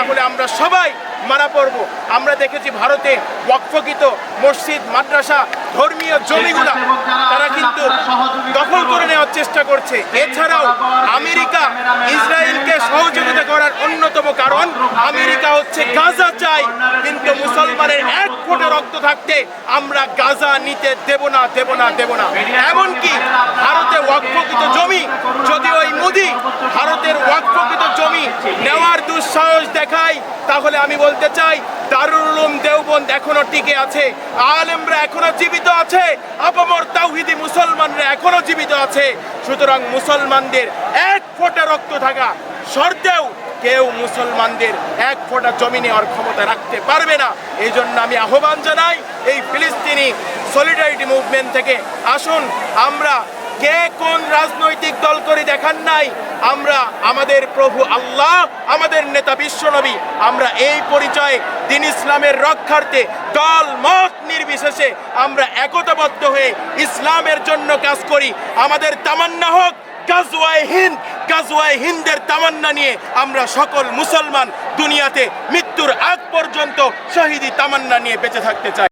তাহলে আমরা সবাই মারা পড়ব। আমরা দেখেছি ভারতে ওয়াকফকৃত মসজিদ মাদ্রাসা ধর্মীয় জমিগুলা তারা কিন্তু দখল করে নেওয়ার চেষ্টা করছে। এছাড়াও আমেরিকা ইসরায়েলকে সহযোগিতা করার অন্যতম কারণ আমেরিকা হচ্ছে গাজা চাই। কিন্তু মুসলমানের এক ফোঁটা রক্ত থাকতে আমরা গাজা নিতে দেব না দেব না দেব না। এমনকি ভারতে ওয়াকফকৃত জমি যদি ওই মোদি ভারতের ওয়াকফকৃত জমি নেওয়ার দুঃসাহস দেখায় তাহলে আমি বলতে চাই, দারুল উলুম দেওবন্দ এখনও টিকে আছে। আলেমরা এখনও জীবিত আছে, আপামর তাওহিদি মুসলমানরা এখনও জীবিত আছে। সুতরাং মুসলমানদের এক ফোঁটা রক্ত থাকা শর্তেও কেউ মুসলমানদের এক ফোঁটা জমি নেওয়ার ক্ষমতা রাখতে পারবে না। এই জন্য আমি আহ্বান জানাই, এই ফিলিস্তিনি সলিডারিটি মুভমেন্ট থেকে আসুন, আমরা কে কোন রাজনৈতিক দল করে দেখান নাই? আমরা, আমাদের প্রভু আল্লাহ, আমাদের নেতা বিশ্বনবী আমরা এই পরিচয়ে দিন ইসলামের রক্ষার্থে দল মত নির্বিশেষে আমরা একতাবদ্ধ হয়ে ইসলামের জন্য কাজ করি। আমাদের তামান্না হোক গাজওয়াই হিন্দ গাজওয়াই হিন্দের তামান্না নিয়ে আমরা সকল মুসলমান দুনিয়াতে মৃত্যুর আগ পর্যন্ত শহীদি তামান্না নিয়ে বেঁচে থাকতে চাই।